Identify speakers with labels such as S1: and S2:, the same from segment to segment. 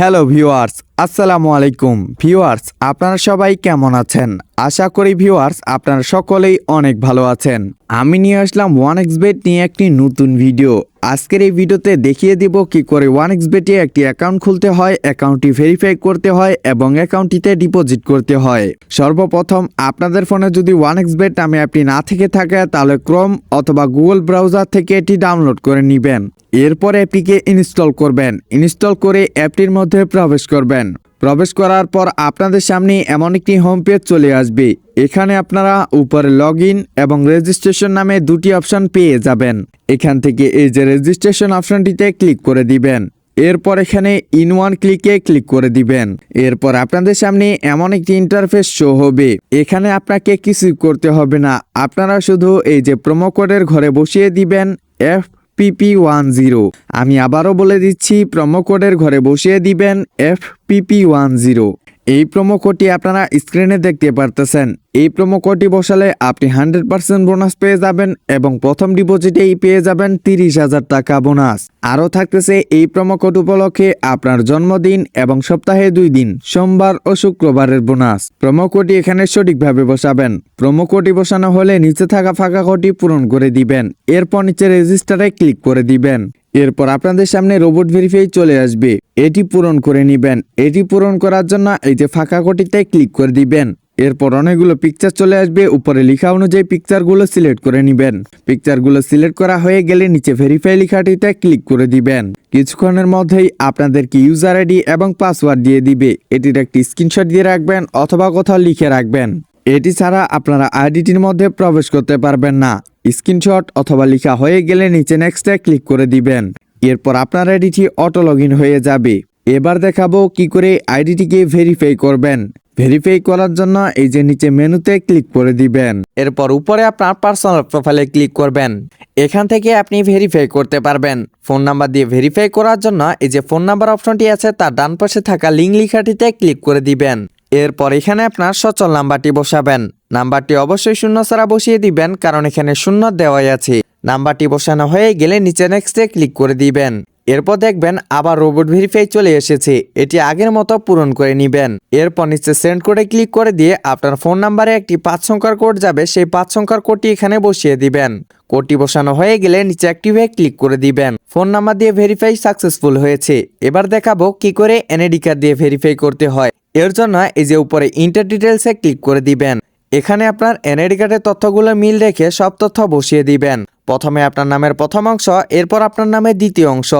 S1: Hello viewers, আসসালামু আলাইকুম। Viewers, আপনারা সবাই কেমন আছেন? আশা করি ভিউয়ার্স, আপনারা সকলেই অনেক ভালো আছেন। আমি নিয়ে আসলাম ওয়ান এক্স বেড নিয়ে একটি নতুন ভিডিও আজকের এই ভিডিওতে দেখিয়ে দিব কি করে ওয়ান এক্স বেটে একটি অ্যাকাউন্ট খুলতে হয় অ্যাকাউন্টটি ভেরিফাই করতে হয় এবং অ্যাকাউন্টটিতে ডিপোজিট করতে হয়। সর্বপ্রথম আপনাদের ফোনে যদি ওয়ান এক্স বেট নামে অ্যাপটি না থেকে থাকে, তাহলে ক্রোম অথবা গুগল ব্রাউজার থেকে এটি ডাউনলোড করে নেবেন। এরপর অ্যাপটিকে ইনস্টল করবেন। ইনস্টল করে অ্যাপটির মধ্যে প্রবেশ করবেন। প্রবেশ করার পর আপনাদের সামনে এমন একটি হোম পেজ চলে আসবে। এখানে আপনারা উপরে লগ এবং রেজিস্ট্রেশন নামে দুটি অপশন পেয়ে যাবেন। এখান থেকে এই যে রেজিস্ট্রেশন অপশনটিতে ক্লিক করে দিবেন। এরপর এখানে ইন ওয়ান ক্লিকে ক্লিক করে দিবেন। এরপর আপনাদের সামনে এমন একটি ইন্টারফেস শো হবে। এখানে আপনাকে কিছু করতে হবে না। আপনারা শুধু এই যে প্রোমো কোডের ঘরে বসিয়ে দিবেন এফ পিপি ওয়ান জিরো আমি আবারও বলে দিচ্ছি প্রোমো কোডের ঘরে বসিয়ে দিবেন F P P one zero এই প্রোমো কোডটি আপনারা স্ক্রিনে দেখতে পারতেছেন। এই প্রোমো কোডটি বসালে আপনি হান্ড্রেড পার্সেন্ট বোনাস পেয়ে যাবেন এবং প্রথম ডিপোজিটেই পেয়ে যাবেন তিরিশ হাজার টাকা বোনাস আরও থাকতেছে এই প্রোমো কোড উপলক্ষে আপনার জন্মদিন এবং সপ্তাহে দুই দিন, সোমবার ও শুক্রবারের বোনাস প্রোমো কোডটি এখানে সঠিকভাবে বসাবেন। প্রোমো কোডটি বসানো হলে নিচে থাকা ফাঁকা কোডটি পূরণ করে দিবেন। এরপর নিচে রেজিস্টারে ক্লিক করে দিবেন। এরপর আপনাদের সামনে রোবট ভেরিফাই চলে আসবে। এটি পূরণ করে নেবেন। এটি পূরণ করার জন্য এই যে ফাঁকা কটিতে ক্লিক করে দিবেন। এরপর অনেকগুলো পিকচার চলে আসবে। উপরে লেখা অনুযায়ী পিকচারগুলো সিলেক্ট করে নেবেন। পিকচারগুলো সিলেক্ট করা হয়ে গেলে নিচে ভেরিফাই লেখাটিতে ক্লিক করে দিবেন। কিছুক্ষণের মধ্যেই আপনাদেরকে ইউজার আইডি এবং পাসওয়ার্ড দিয়ে দিবে। এটির একটি স্ক্রিনশট দিয়ে রাখবেন অথবা কোথাও লিখে রাখবেন। এটি ছাড়া আপনারা আইডিটির মধ্যে প্রবেশ করতে পারবেন না। স্ক্রিনশট অথবা লেখা হয়ে গেলে নিচে নেক্সটে ক্লিক করে দিবেন। এরপর আপনার আইডিটি অটো লগ হয়ে যাবে। এবার দেখাবো কি করে আইডিটিকে ভেরিফাই করবেন। ভেরিফাই করার জন্য এই যে নিচে মেনুতে ক্লিক করে দিবেন।
S2: এরপর উপরে আপনার পার্সোনাল প্রোফাইলে ক্লিক করবেন। এখান থেকে আপনি ভেরিফাই করতে পারবেন। ফোন নাম্বার দিয়ে ভেরিফাই করার জন্য এই যে ফোন নাম্বার অপশনটি আছে, তার ডান পাশে থাকা লিঙ্ক লিখাটিতে ক্লিক করে দিবেন। এরপর এখানে আপনার সচল নাম্বারটি বসাবেন। নাম্বারটি অবশ্যই শূন্য ছাড়া বসিয়ে দিবেন, কারণ এখানে শূন্য দেওয়াই আছে। নাম্বারটি বসানো হয়ে গেলে নিচে নেক্সটে ক্লিক করে দিবেন। এরপর দেখবেন আবার রোবট ভেরিফাই চলে এসেছে। এটি আগের মতো পূরণ করে নেবেন। এরপর নিচে সেন্ড করে ক্লিক করে দিয়ে আপনার ফোন নাম্বারে একটি পাঁচ সংখ্যার কোড যাবে, সেই পাঁচ সংখ্যার কোডটি এখানে বসিয়ে দিবেন। কোডটি বসানো হয়ে গেলে নিচে একটি অ্যাক্টিভে ক্লিক করে দিবেন। ফোন নাম্বার দিয়ে ভেরিফাই সাকসেসফুল হয়েছে। এবার দেখাবো কি করে এনএডি কার্ড দিয়ে ভেরিফাই করতে হয়। এর জন্য এই যে উপরে ইন্টার ডিটেলসে ক্লিক করে দিবেন। এখানে আপনার এনআইডি কার্ডের তথ্যগুলো মিল রেখে সব তথ্য বসিয়ে দিবেন। প্রথমে আপনার নামের প্রথম অংশ, এরপর আপনার নামের দ্বিতীয় অংশ।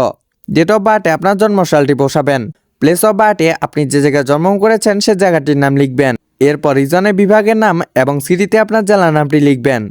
S2: ডেট অফ বার্থে আপনার জন্মসালটি বসাবেন। প্লেস অফ বার্থে আপনি যে জায়গায় জন্ম করেছেন, সে জায়গাটির নাম লিখবেন। এরপর রিজনে বিভাগের নাম এবং সিটিতে আপনার জেলার নামটি লিখবেন।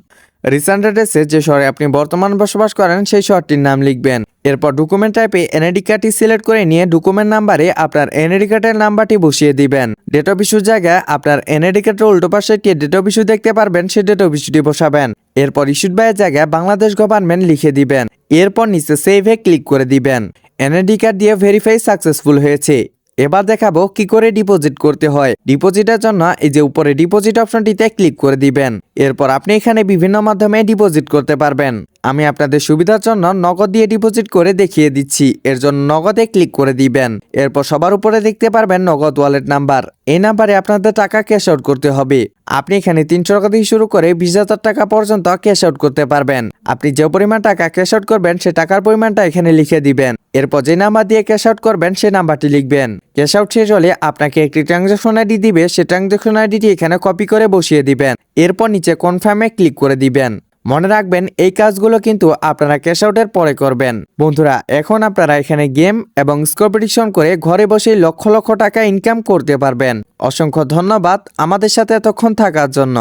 S2: রিসেন্ট অ্যাড্রেসে যে শহরে আপনি বর্তমান বসবাস করেন, সেই শহরটির নাম লিখবেন। এরপর ডকুমেন্ট টাইপে এনআইডি কার্ডটি সিলেক্ট করে নিয়ে ডকুমেন্ট নাম্বারে আপনার এনআইডি কার্ডের নাম্বারটি বসিয়ে দিবেন। ডেট অফ ইস্যুর জায়গায় আপনার এনআইডি কার্ডের উল্টো পাশে একটি ডেট অফ ইস্যু দেখতে পারবেন, সেই ডেট অফ ইস্যুটি বসাবেন। এরপর ইস্যুড বাইয়ের জায়গায় বাংলাদেশ গভর্নমেন্ট লিখে দিবেন। এরপর নিচে সেভে ক্লিক করে দিবেন। এনআইডি কার্ড দিয়ে ভেরিফাই সাকসেসফুল হয়েছে। এবার দেখাবো কি করে ডিপোজিট করতে হয়। ডিপোজিটের জন্য এই যে উপরে ডিপোজিট অপশনটিতে ক্লিক করে দিবেন। এরপর আপনি এখানে বিভিন্ন মাধ্যমে ডিপোজিট করতে পারবেন। আমি আপনাদের সুবিধার জন্য নগদ দিয়ে ডিপোজিট করে দেখিয়ে দিচ্ছি। এর জন্য নগদে ক্লিক করে দিবেন। এরপর সবার উপরে দেখতে পারবেন নগদ ওয়ালেট নাম্বার এই নাম্বারে আপনাদের টাকা ক্যাশ আউট করতে হবে। আপনি এখানে তিনশো টাকা থেকে শুরু করে বিশ হাজার টাকা পর্যন্ত ক্যাশ আউট করতে পারবেন। আপনি যে পরিমাণ টাকা ক্যাশ আউট করবেন, সে টাকার পরিমাণটা এখানে লিখে দিবেন। এরপর যে নাম্বার দিয়ে ক্যাশ আউট করবেন সেই নাম্বারটি লিখবেন। ক্যাশ আউট শেষ হলে আপনাকে একটি ট্রানজাকশন আইডি দিবে। সে ট্রানজাকশন আইডিটি এখানে কপি করে বসিয়ে দিবেন। এরপর নিচে কনফার্মে ক্লিক করে দিবেন। মনে রাখবেন, এই কাজগুলো কিন্তু আপনারা ক্যাশ আউটের পরে করবেন। বন্ধুরা, এখন আপনারা এখানে গেম এবং স্কোপিটিশন করে ঘরে বসে লক্ষ লক্ষ টাকা ইনকাম করতে পারবেন। অসংখ্য ধন্যবাদ আমাদের সাথে এতক্ষণ থাকার জন্য।